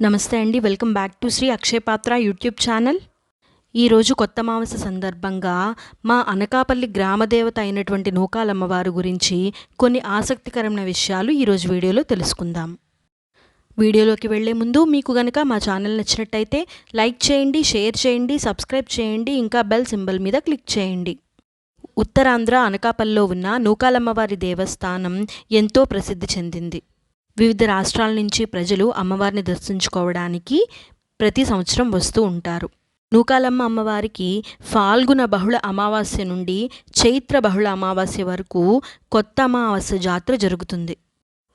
నమస్తే అండి. Welcome back to Shri Akshaya Patra YouTube channel. ఈరోజు కొత్త మావస సందర్భంగా మా అనకాపల్లి గ్రామదేవత అయినటువంటి నూకాలమ్మవారి గురించి కొన్ని ఆసక్తికరమైన విషయాలు ఈరోజు వీడియోలో తెలుసుకుందాం. వీడియోలోకి వెళ్ళే ముందు మీకు గనక మా ఛానల్ నచ్చినట్టయితే లైక్ చేయండి షేర్ చేయండి సబ్స్క్రైబ్ చేయండి ఇంకా బెల్ సింబల్ మీద క్లిక్ చేయండి. ఉత్తరాంధ్ర అనకాపల్లిలో ఉన్న నూకాలమ్మవారి దేవస్థానం ఎంతో ప్రసిద్ధి చెందింది. వివిధ రాష్ట్రాల నుంచి ప్రజలు అమ్మవారిని దర్శించుకోవడానికి ప్రతి సంవత్సరం వస్తూ ఉంటారు. నూకాలమ్మ అమ్మవారికి ఫాల్గుణ బహుళ అమావాస్య నుండి చైత్ర బహుళ అమావాస్య వరకు కొత్త అమావాస్య జాతర జరుగుతుంది.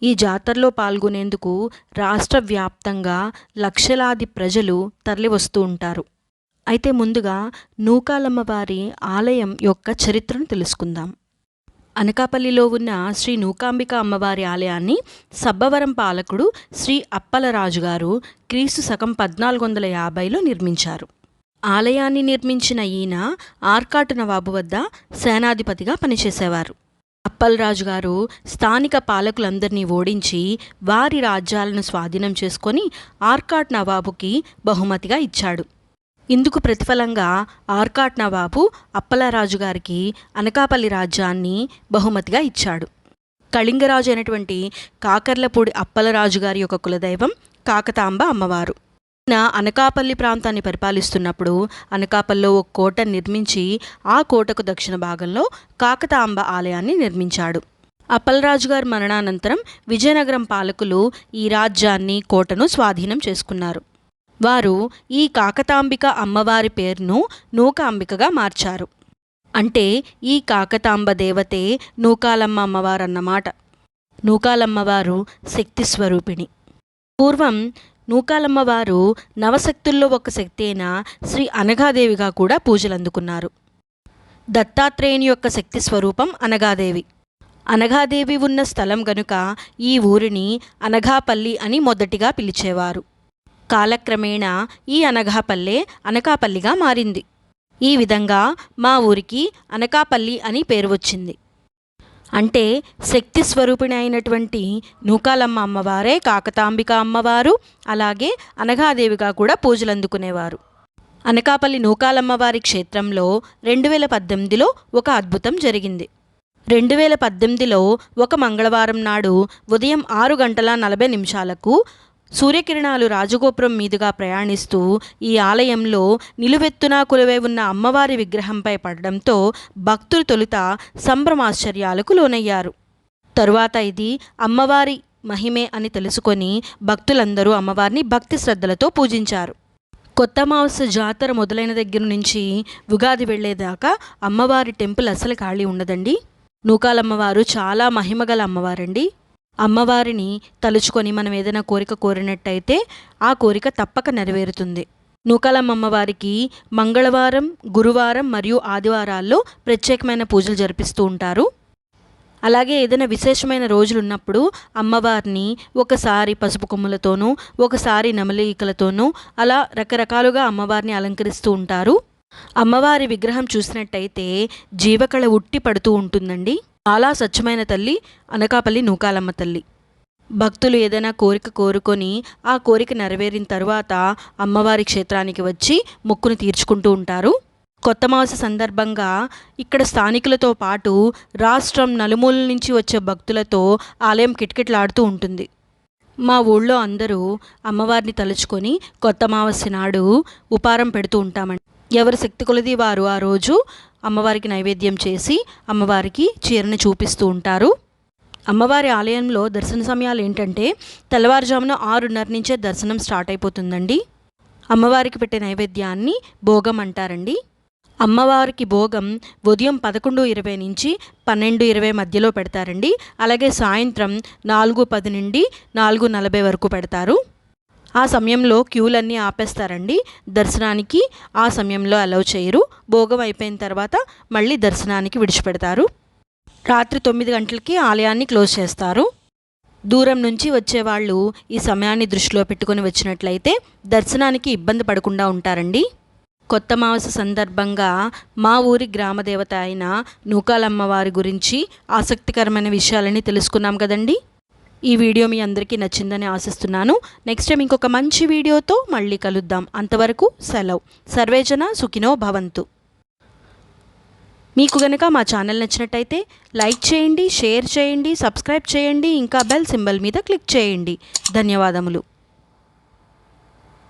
ఈ జాతరలో పాల్గొనేందుకు రాష్ట్ర వ్యాప్తంగా లక్షలాది ప్రజలు తరలివస్తూ ఉంటారు. అయితే ముందుగా నూకాలమ్మవారి ఆలయం యొక్క చరిత్రను తెలుసుకుందాం. అనకాపల్లిలో ఉన్న శ్రీ నూకాంబిక అమ్మవారి ఆలయాన్ని సబ్బవరం పాలకుడు శ్రీ అప్పలరాజు గారు క్రీస్తు శకం పద్నాలుగు వందల యాభైలో నిర్మించారు. ఆలయాన్ని నిర్మించిన ఈయన ఆర్కాటు నవాబు వద్ద సేనాధిపతిగా పనిచేసేవారు. అప్పలరాజు గారు స్థానిక పాలకులందరినీ ఓడించి వారి రాజ్యాలను స్వాధీనం చేసుకొని ఆర్కాట్ నవాబుకి బహుమతిగా ఇచ్చాడు. ఇందుకు ప్రతిఫలంగా ఆర్కాట్ నవాబు అప్పలరాజు గారికి అనకాపల్లి రాజ్యాన్ని బహుమతిగా ఇచ్చాడు. కళింగరాజు అయినటువంటి కాకర్లపూడి అప్పలరాజు గారి యొక్క కులదైవం కాకతాంబ అమ్మవారు. ఈయన అనకాపల్లి ప్రాంతాన్ని పరిపాలిస్తున్నప్పుడు అనకాపల్లిలో ఒక కోట నిర్మించి ఆ కోటకు దక్షిణ భాగంలో కాకతాంబ ఆలయాన్ని నిర్మించాడు. అప్పలరాజు గారి మరణానంతరం విజయనగరం పాలకులు ఈ రాజ్యాన్ని కోటను స్వాధీనం చేసుకున్నారు. వారు ఈ కాకతాంబిక అమ్మవారి పేరును నూకాంబికగా మార్చారు. అంటే ఈ కాకతాంబ దేవతే నూకాలమ్మ అమ్మవారు అన్నమాట నూకాలమ్మవారు శక్తి స్వరూపిణి. పూర్వం నూకాలమ్మవారు నవశక్తుల్లో ఒక శక్తి అయిన శ్రీ అనఘాదేవిగా కూడా పూజలు అందుకున్నారు దత్తాత్రేయుని యొక్క శక్తి స్వరూపం అనగాదేవి. అనఘాదేవి ఉన్న స్థలం గనుక ఈ ఊరిని అనఘాపల్లి అని మొదటిగా పిలిచేవారు. కాలక్రమేణా ఈ అనఘాపల్లె అనకాపల్లిగా మారింది. ఈ విధంగా మా ఊరికి అనకాపల్లి అని పేరు వచ్చింది. అంటే శక్తి స్వరూపిణి అయినటువంటి నూకాలమ్మ అమ్మవారే కాకతాంబిక అమ్మవారు అలాగే అనఘాదేవిగా కూడా పూజలు అందుకునేవారు. అనకాపల్లి నూకాలమ్మవారి క్షేత్రంలో రెండు వేల పద్దెనిమిదిలో ఒక అద్భుతం జరిగింది. రెండు వేల పద్దెనిమిదిలో ఒక మంగళవారం నాడు ఉదయం ఆరు గంటల నలభై నిమిషాలకు సూర్యకిరణాలు రాజగోపురం మీదుగా ప్రయాణిస్తూ ఈ ఆలయంలో నిలువెత్తున కులవై ఉన్న అమ్మవారి విగ్రహంపై పడడంతో భక్తులు తొలుత సంభ్రమాశ్చర్యాలకు లోనయ్యారు. తరువాత ఇది అమ్మవారి మహిమే అని తెలుసుకొని భక్తులందరూ అమ్మవారిని భక్తి శ్రద్ధలతో పూజించారు. కొత్త మాంస జాతర మొదలైన దగ్గర నుంచి ఉగాది వెళ్ళేదాకా అమ్మవారి టెంపుల్ అసలు ఖాళీ ఉండదండి. నూకాలమ్మవారు చాలా మహిమగల అమ్మవారండి. అమ్మవారిని తలుచుకొని మనం ఏదైనా కోరిక కోరినట్టయితే ఆ కోరిక తప్పక నెరవేరుతుంది. నూకాలమ్మ అమ్మవారికి మంగళవారం గురువారం మరియు ఆదివారాల్లో ప్రత్యేకమైన పూజలు జరిపిస్తూ ఉంటారు. అలాగే ఏదైనా విశేషమైన రోజులు ఉన్నప్పుడు అమ్మవారిని ఒకసారి పసుపు కొమ్ములతోనూ ఒకసారి నమలీకలతోనూ అలా రకరకాలుగా అమ్మవారిని అలంకరిస్తూ ఉంటారు. అమ్మవారి విగ్రహం చూసినట్టయితే జీవకళ ఉట్టి పడుతూ ఉంటుందండి. చాలా స్వచ్ఛమైన తల్లి అనకాపల్లి నూకాలమ్మ తల్లి. భక్తులు ఏదైనా కోరిక కోరుకొని ఆ కోరిక నెరవేరిన తర్వాత అమ్మవారి క్షేత్రానికి వచ్చి మొక్కును తీర్చుకుంటూ ఉంటారు. కొత్త మాస సందర్భంగా ఇక్కడ స్థానికులతో పాటు రాష్ట్రం నలుమూలల నుంచి వచ్చే భక్తులతో ఆలయం కిటకిటలాడుతూ ఉంటుంది. మా ఊళ్ళో అందరూ అమ్మవారిని తలుచుకొని కొత్త మావస్య నాడు ఉపారం పెడుతూ ఉంటామండి. ఎవరి శక్తి కొలది వారు ఆ రోజు అమ్మవారికి నైవేద్యం చేసి అమ్మవారికి చీరను చూపిస్తూ ఉంటారు. అమ్మవారి ఆలయంలో దర్శన సమయాలు ఏంటంటే తెల్లవారుజామున ఆరున్నర నుంచే దర్శనం స్టార్ట్ అయిపోతుందండి. అమ్మవారికి పెట్టే నైవేద్యాన్ని భోగం అంటారండి. అమ్మవారికి భోగం ఉదయం పదకొండు ఇరవై నుంచి పన్నెండు ఇరవై మధ్యలో పెడతారండి. అలాగే సాయంత్రం నాలుగు పది నుండి నాలుగు నలభై వరకు పెడతారు. ఆ సమయంలో క్యూలన్నీ ఆపేస్తారండి. దర్శనానికి ఆ సమయంలో అలౌ చేయరు. భోగం అయిపోయిన తర్వాత మళ్ళీ దర్శనానికి విడిచిపెడతారు. రాత్రి తొమ్మిది గంటలకి ఆలయాన్ని క్లోజ్ చేస్తారు. దూరం నుంచి వచ్చేవాళ్ళు ఈ సమయాన్ని దృష్టిలో పెట్టుకొని వచ్చినట్లయితే దర్శనానికి ఇబ్బంది పడకుండా ఉంటారండి. కొత్త మావస సందర్భంగా మా ఊరి గ్రామదేవత అయిన నూకాలమ్మ వారి గురించి ఆసక్తికరమైన విషయాలని తెలుసుకున్నాం కదండి. ఈ వీడియో మీ అందరికీ నచ్చిందని ఆశిస్తున్నాను. నెక్స్ట్ టైం ఇంకొక మంచి వీడియోతో మళ్ళీ కలుద్దాం. అంతవరకు సెలవు. సర్వేజన సుఖినో భవంతు. మీకు గనక మా ఛానల్ నచ్చినట్టయితే లైక్ చేయండి షేర్ చేయండి సబ్స్క్రైబ్ చేయండి ఇంకా బెల్ సింబల్ మీద క్లిక్ చేయండి. ధన్యవాదములు.